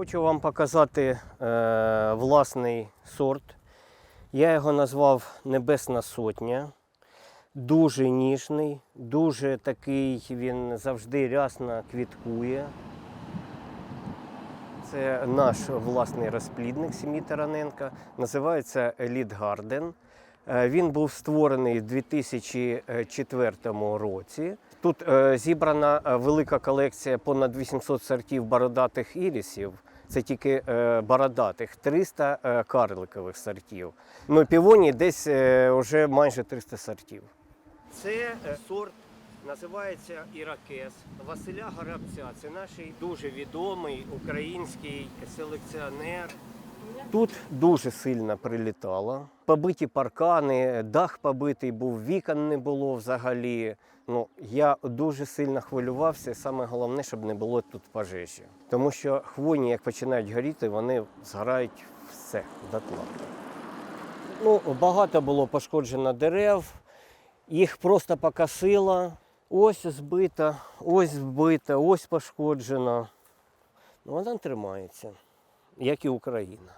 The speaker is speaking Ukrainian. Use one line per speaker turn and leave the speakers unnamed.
Хочу вам показати е, власний сорт. Я його назвав Небесна Сотня. Дуже ніжний, дуже такий, він завжди рясно квіткує. Це наш власний розплідник сім'ї Тараненка. Називається Garden. Е, Він був створений у 2004 році. Тут е, зібрана е, велика колекція понад 800 сортів бородатих ірісів. Це тільки е, бородатих, 300 е, карликових сортів. Ну, півоні десь е, вже майже 300 сортів. Це е, сорт називається Іракес Василя Горобця. Це наш дуже відомий український селекціонер. Тут дуже сильно прилітало. Побиті паркани, дах побитий був, вікон не було взагалі. Ну, я дуже сильно хвилювався. Саме головне, щоб не було тут пожежі. Тому що хвойні, як починають горіти, вони згорають все дотла. Ну, багато було пошкоджено дерев, їх просто покосило. Ось збита, ось збита, ось пошкоджена. Ну, вона тримається, як і Україна.